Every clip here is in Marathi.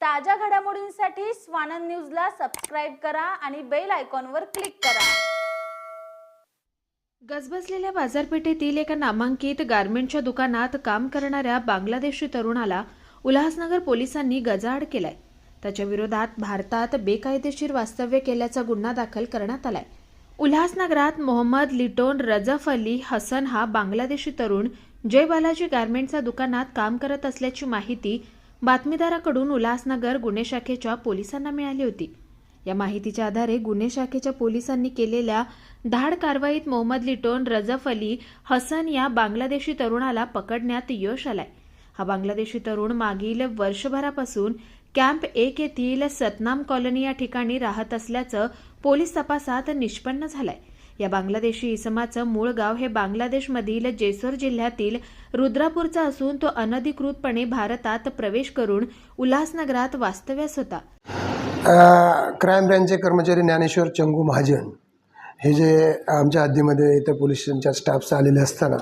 ताज्या घडामोडींसाठी स्वानंद न्यूजला सबस्क्राईब करा आणि बेल आयकॉनवर क्लिक करा. गजबजलेल्या बाजारपेठेतील एका नामांकित गारमेंटच्या दुकानात काम करणाऱ्या बांगलादेशी तरुणाला उल्हासनगर पोलिसांनी गजाआड केलाय. त्याच्या विरोधात भारतात बेकायदेशीर वास्तव्य केल्याचा गुन्हा दाखल करण्यात आलाय. उल्हासनगरात मोहम्मद लिटोन रजफ अली हसन हा बांगलादेशी तरुण जय बालाजी गारमेंटच्या दुकानात काम करत असल्याची माहिती बातमीदाराकडून उल्हासनगर गुन्हे शाखेच्या पोलिसांना मिळाली होती. या माहितीच्या आधारे गुन्हे शाखेच्या पोलिसांनी केलेल्या धाड कारवाईत मोहम्मद लिटोन रजफ अली हसन या बांगलादेशी तरुणाला पकडण्यात यश आलाय. हा बांगलादेशी तरुण मागील वर्षभरापासून कॅम्प एक येथील सतनाम कॉलनी या ठिकाणी राहत असल्याचं पोलीस तपासात निष्पन्न झालंय. या बांगलादेशी इसमाचं मूळ गाव हे बांगलादेशमधील जेसोर जिल्ह्यातील रुद्रापूरचा असून तो अनधिकृतपणे भारतात प्रवेश करून उल्हासनगरात वास्तव्यास होता. क्राईम ब्रँचचे कर्मचारी ज्ञानेश्वर चंगू महाजन हे जे आमच्या हद्दीमध्ये इथं पोलीस स्टेशनच्या स्टाफचं आलेले असताना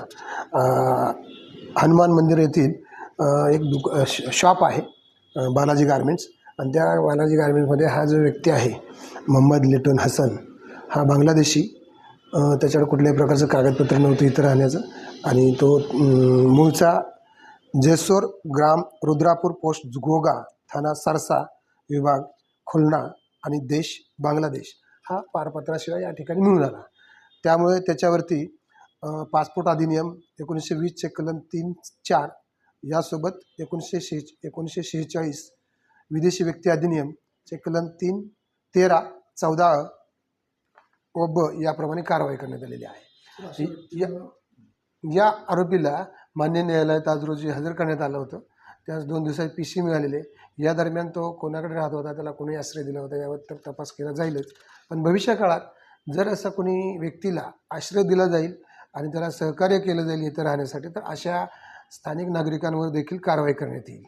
हनुमान मंदिर येथील एक दुक श- शॉप आहे बालाजी गार्मेंट्स. आणि त्या बालाजी गार्मेंट्समध्ये हा जो व्यक्ती आहे मोहम्मद लिटन हसन हा बांगलादेशी त्याच्याकडे कुठल्याही प्रकारचं कागदपत्र नव्हतं इथं राहण्याचं. आणि तो मूळचा जेसोर ग्राम रुद्रापूर पोस्ट गोगा थाना सरसा विभाग खुलना आणि देश बांगलादेश हा पारपत्राशिवाय या ठिकाणी मिळून आला. त्यामुळे त्याच्यावरती पासपोर्ट अधिनियम एकोणीसशे वीसचे कलम तीन चार यासोबत एकोणीसशे शे एकोणीसशे शेहेचाळीस विदेशी व्यक्ती अधिनियमचे कलम तीन तेरा चौदा व ब याप्रमाणे कारवाई करण्यात आलेली आहे. या या आरोपीला मान्य न्यायालयात आज रोजी हजर करण्यात आलं होतं. त्यास दोन दिवसात पी सी मिळालेले. या दरम्यान तो कोणाकडे राहत होता त्याला कोणी आश्रय दिला होता यावर तर तपास केला जाईलच. पण भविष्य काळात जर असं कोणी व्यक्तीला आश्रय दिला जाईल आणि त्याला सहकार्य केलं जाईल इथं राहण्यासाठी तर अशा स्थानिक नागरिकांवर देखील कारवाई करण्यात येईल.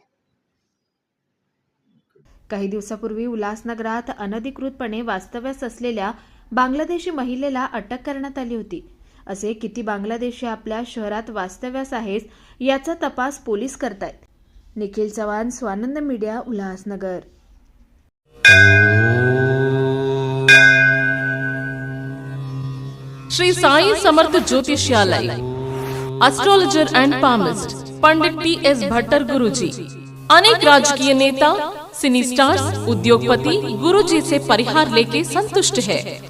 काही दिवसापूर्वी उल्हासनगरात अनधिकृतपणे वास्तव्यास असलेल्या बांगलादेशी महिलेला अटक करण्यात आली होती. असे किती बांगलादेशी आपल्या शहरात वास्तव्यास आहेत याचा तपास पोलीस करतायत. Nikhil Chavan Swanand media Ulhasnagar. Shri Sai Samarth Jyotishalaya astrologer and palmist Pandit P S Bhattar Guruji अनेक राजकीय नेता सिनी स्टार्स उद्योगपति गुरुजी से परिहार लेके संतुष्ट है.